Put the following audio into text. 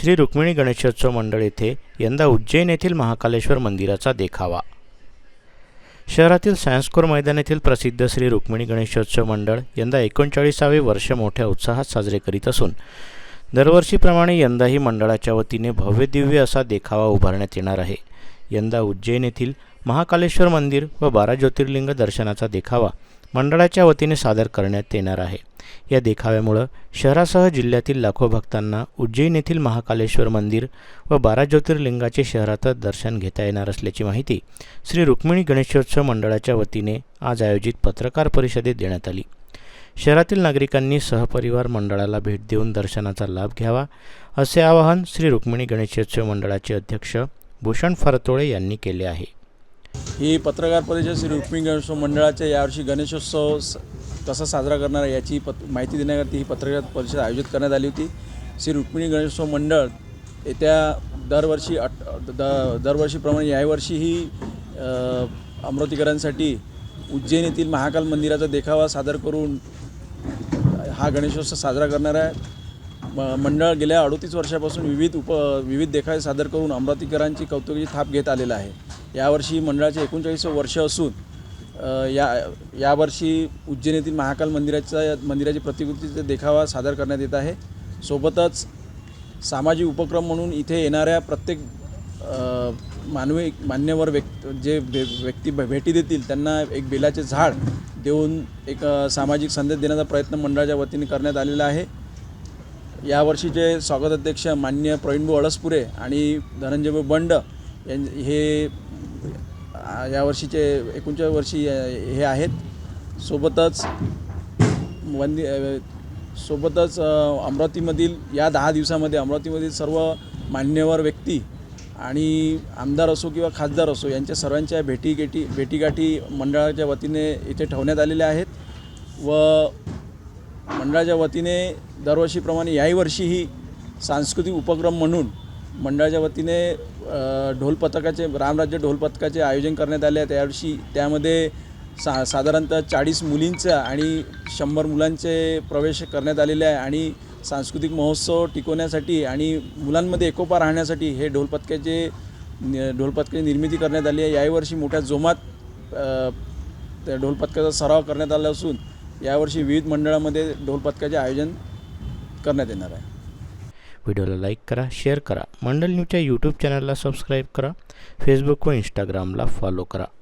श्री रुक्मिणी गणेशोत्सव मंडळ येथे यंदा उज्जैन येथील महाकालेश्वर मंदिराचा देखावा. शहरातील सायन्सकोर मैदान येथील प्रसिद्ध श्री रुक्मिणी गणेशोत्सव मंडळ यंदा एकोणचाळीसावे वर्ष मोठ्या उत्साहात साजरे करीत असून दरवर्षीप्रमाणे यंदाही मंडळाच्या वतीने भव्यदिव्य असा देखावा उभारण्यात येणार आहे. यंदा उज्जैन येथील महाकालेश्वर मंदिर व बारा ज्योतिर्लिंग दर्शनाचा देखावा मंडळाच्या वतीने सादर करण्यात येणार आहे. या देखाव्यामुळं शहरासह जिल्ह्यातील लाखो भक्तांना उज्जैन येथील महाकालेश्वर मंदिर व बारा ज्योतिर्लिंगाचे शहरातच दर्शन घेता येणार असल्याची माहिती श्री रुक्मिणी गणेशोत्सव मंडळाच्या वतीने आज आयोजित पत्रकार परिषदेत देण्यात आली. शहरातील नागरिकांनी सहपरिवार मंडळाला भेट देऊन दर्शनाचा लाभ घ्यावा असे आवाहन श्री रुक्मिणी गणेशोत्सव मंडळाचे अध्यक्ष भूषण फरतोळे यांनी केले आहे. ही पत्रकार परिषद श्री रुक्मिणी गणेशोत्सव मंडळाच्या यावर्षी गणेशोत्सव कसा साजरा करणार याची पत माहिती देण्याकरती ही पत्रकार परिषद आयोजित करण्यात आली होती. श्री रुक्मिणी गणेशोत्सव मंडळ येत्या दरवर्षी अट द दरवर्षीप्रमाणे यावर्षीही अमरावतीकरांसाठी उज्जैन येथील महाकाल मंदिराचा देखावा सादर करून हा गणेशोत्सव साजरा करणार आहे. म मंडळ गेल्या अडोतीस वर्षापासून विविध उप विविध देखावे सादर करून अमरावतीकरांची कौतुकाची थाप घेत आलेला आहे. यावर्षी मंडळाचे एकोणचाळीस वर्ष असून या यावर्षी उज्जैन येथील महाकाल मंदिराचा मंदिराची प्रतिकृतीचा देखावा सादर करण्यात येत आहे. सोबतच सामाजिक उपक्रम म्हणून इथे येणाऱ्या प्रत्येक मानवी मान्यवर व्यक् जे व्यक्ती भे- भेटी देतील त्यांना एक बेलाचे झाड देऊन एक सामाजिक संदेश देण्याचा प्रयत्न मंडळाच्या वतीने करण्यात आलेला आहे. यावर्षीचे स्वागताध्यक्ष मान्य प्रवीणभाऊ अळसपुरे आणि धनंजयभाऊ बंड यां हे यावर्षीचे एकोणच्या वर्षी हे आहेत. सोबतच वंदी सोबतच अमरावतीमधील या दहा दिवसामध्ये अमरावतीमधील सर्व मान्यवर व्यक्ती आणि आमदार असो किंवा खासदार असो यांच्या सर्वांच्या भेटीगेटी भेटीगाठी मंडळाच्या वतीने इथे ठेवण्यात आलेल्या आहेत व मंडळाच्या वतीने दरवर्षीप्रमाणे याही वर्षीही सांस्कृतिक उपक्रम म्हणून मंडळाच्या वतीने ढोल पथकाचे रामराज्य ढोल पथकाचे आयोजन करण्यात आले आहे. त्यावर्षी त्यामध्ये सा साधारणतः चाळीस मुलींचा आणि शंभर मुलांचे प्रवेश करण्यात आलेले आहे आणि सांस्कृतिक महोत्सव टिकवण्यासाठी आणि मुलांमध्ये एकोपा राहण्यासाठी हे ढोल पथकाचे ढोल पथकाची निर्मिती करण्यात आली आहे. यावर्षी मोठ्या जोमात त्या ढोल पथकाचा सराव करण्यात आला असून यावर्षी विविध मंडळामध्ये ढोल पथकाचे आयोजन करण्यात येणार आहे. व्हिडिओला लाईक करा शेअर करा. मंडल न्यूजच्या यूट्यूब चॅनलला सबस्क्राईब करा फेसबुक व इंस्टाग्रामला फॉलो करा.